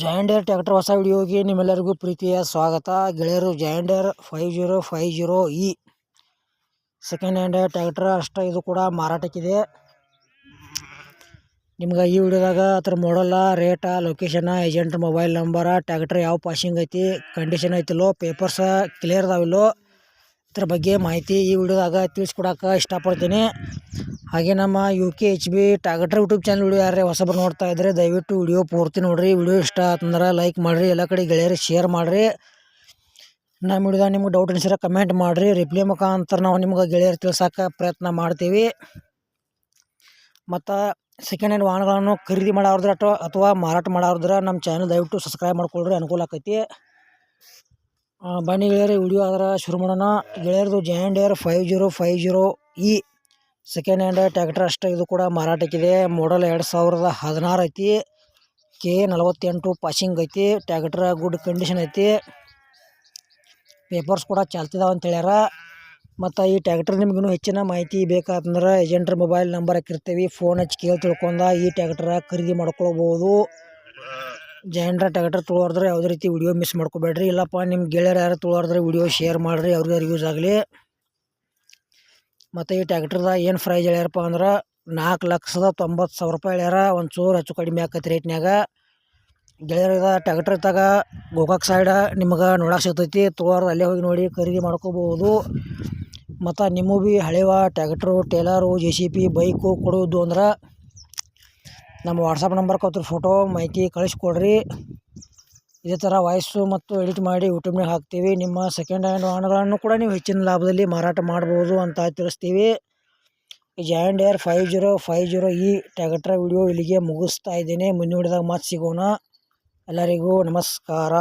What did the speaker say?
ಜಾಯಿಂಡರ್ tractor ಹೊಸ ವಿಡಿಯೋಗೆ ನಿಮ್ಮೆಲ್ಲರಿಗೂ ಪ್ರೀತಿಯ ಸ್ವಾಗತ. ಗೆಳೆಯರು John Deere five zero five zero E second hand tractor ಅಷ್ಟೇ ಇದು ಕೂಡ ಮಾರಾಟಕ್ಕಿದೆ. ನಿಮ್ಗೆ ಈ ವಿಡಿಯೋದಾಗ ಅದ್ರ ಮಾಡಲ್ಲ rate location agent mobile number tractor ಯಾವ ಪಾಸಿಂಗ್ ಐತಿ ಕಂಡೀಷನ್ ಐತಿಲ್ಲೋ ಪೇಪರ್ಸ ಕ್ಲಿಯರ್ ಅದಾವಿಲ್ಲೋ ಇದ್ರ ಬಗ್ಗೆ ಮಾಹಿತಿ ಈ ವಿಡಿಯೋದಾಗ ತಿಳಿಸ್ಕೊಡಕ್ಕೆ ಇಷ್ಟಪಡ್ತೀನಿ. ಹಾಗೆ ನಮ್ಮ U K H B tractor YouTube channel video ಯಾರೇ ಹೊಸಬರು ನೋಡ್ತಾ ಇದ್ದರೆ ದಯವಿಟ್ಟು ವಿಡಿಯೋ ಪೂರ್ತಿ ನೋಡಿರಿ. ವಿಡಿಯೋ ಇಷ್ಟ ಆತಂದ್ರೆ ಲೈಕ್ ಮಾಡಿರಿ, ಎಲ್ಲ ಕಡೆ ಗೆಳೆಯರಿಗೆ ಶೇರ್ ಮಾಡಿರಿ. ನಮ್ಮ ವಿಡಿಯೋದಾಗ ನಿಮ್ಗೆ ಡೌಟ್ ಅನಿಸಿದ್ರೆ ಕಮೆಂಟ್ ಮಾಡಿರಿ. ರಿಪ್ಲೈ ಮುಖಾಂತರ ನಾವು ನಿಮ್ಗೆ ಗೆಳೆಯರು ತಿಳ್ಸೋಕೆ ಪ್ರಯತ್ನ ಮಾಡ್ತೀವಿ. ಮತ್ತು ಸೆಕೆಂಡ್ ಹ್ಯಾಂಡ್ ವಾಹನಗಳನ್ನು ಖರೀದಿ ಮಾಡೋರ್ದ್ರೆ ಅಥವಾ ಅಥವಾ ಮಾರಾಟ ಮಾಡೋರ್ದ್ರೆ ನಮ್ಮ ಚಾನಲ್ ದಯವಿಟ್ಟು ಸಬ್ಸ್ಕ್ರೈಬ್ ಮಾಡ್ಕೊಳ್ರಿ, ಅನುಕೂಲ ಆಕೈತಿ. ಬನ್ನಿ ಗೆಳೆಯರಿ ವಿಡಿಯೋ ಆದ್ರೆ ಶುರು ಮಾಡೋಣ. ಗೆಳೆಯರದು Deere five zero five zero E second hand tractor ಅಷ್ಟೇ, ಇದು ಕೂಡ ಮಾರಾಟಕ್ಕಿದೆ. ಮಾಡಲ್ ಎರಡು ಸಾವಿರದ ಹದಿನಾರು ಐತಿ. ಕೆ ನಲವತ್ತೆಂಟು ಪಾಸಿಂಗ್ ಐತಿ. ಟ್ಯಾಕ್ಟರ್ ಗುಡ್ ಕಂಡೀಷನ್ ಐತಿ. ಪೇಪರ್ಸ್ ಕೂಡ ಚಾಲ್ತಿದಾವೆ ಅಂತ ಹೇಳ್ಯಾರ. ಮತ್ತು ಈ ಟ್ಯಾಕ್ಟರ್ ನಿಮ್ಗಿನ್ನೂ ಹೆಚ್ಚಿನ ಮಾಹಿತಿ ಬೇಕಾತಂದ್ರೆ ಏಜೆಂಟ್ರ ಮೊಬೈಲ್ ನಂಬರ್ ಹಾಕಿರ್ತೀವಿ. ಫೋನ್ ಹಚ್ಚಿ ಕೇಳಿ ತಿಳ್ಕೊಂಡ ಈ ಟ್ಯಾಕ್ಟ್ರ ಖರೀದಿ ಮಾಡ್ಕೊಳ್ಬೋದು. ಜಯಂಡ್ರ ಟ್ಯಾಕ್ಟರ್ ತೊಳೋದ್ರೆ ಯಾವುದೇ ರೀತಿ ವಿಡಿಯೋ ಮಿಸ್ ಮಾಡ್ಕೋಬೇಡ್ರಿ. ಇಲ್ಲಪ್ಪ ನಿಮ್ಮ ಗೆಳೆಯರು ಯಾರು ತೊಳೋದ್ರೆ ವಿಡಿಯೋ ಶೇರ್ ಮಾಡಿರಿ. ಅವ್ರಿಗೆ ಯೂಸ್ ಆಗಲಿ. ಮತ್ತು ಈ ಟ್ಯಾಕ್ಟ್ರದಾಗ ಏನು ಪ್ರೈಸ್ ಹೇಳ್ಯಾರಪ್ಪ ಅಂದ್ರೆ ನಾಲ್ಕು ಲಕ್ಷದ ತೊಂಬತ್ತು ಸಾವಿರ ರೂಪಾಯಿ ಹೇಳ್ಯಾರ ಒಂದು ಚೂರು ಹೆಚ್ಚು ಕಡಿಮೆ ಆಕೈತಿ ರೇಟ್ನ್ಯಾಗ ಗೆಳೆಯರದ ಟ್ಯಾಕ್ಟ್ರ್ ಇದ್ದಾಗ ಗೋಕಾಕ್ ಸೈಡ ನಿಮ್ಗೆ ನೋಡಕ್ಕೆ ಸಿಗ್ತೈತಿ ತೋರ್ ಅಲ್ಲೇ ಹೋಗಿ ನೋಡಿ ಖರೀದಿ ಮಾಡ್ಕೋಬೋದು. ಮತ್ತು ನಿಮ್ಮ ಭೀ ಹಳೆವ tractor trailer J C B bike ಕೊಡೋದು ಅಂದ್ರೆ ನಮ್ಮ ವಾಟ್ಸಪ್ ನಂಬರ್ ಕೊಡ್ತೀವಿ ಫೋಟೋ ಮಾಹಿತಿ ಕಳಿಸ್ಕೊಡ್ರಿ ಇದೇ ಥರ ವಾಯ್ಸು ಮತ್ತು ಎಡಿಟ್ ಮಾಡಿ ಯೂಟ್ಯೂಬ್ನಾಗ ಹಾಕ್ತೀವಿ. ನಿಮ್ಮ ಸೆಕೆಂಡ್ ಹ್ಯಾಂಡ್ ವಾಹನಗಳನ್ನು ಕೂಡ ನೀವು ಹೆಚ್ಚಿನ ಲಾಭದಲ್ಲಿ ಮಾರಾಟ ಮಾಡ್ಬೋದು ಅಂತ ತಿಳಿಸ್ತೀವಿ. ಈ John five zero five zero E tractor video ಇಲ್ಲಿಗೆ ಮುಗಿಸ್ತಾ ಇದ್ದೀನಿ. ಮುಂದಿನ ವಿಡಿಯೋದಾಗ ಮತ್ತೆ ಸಿಗೋಣ. ಎಲ್ಲರಿಗೂ ನಮಸ್ಕಾರ.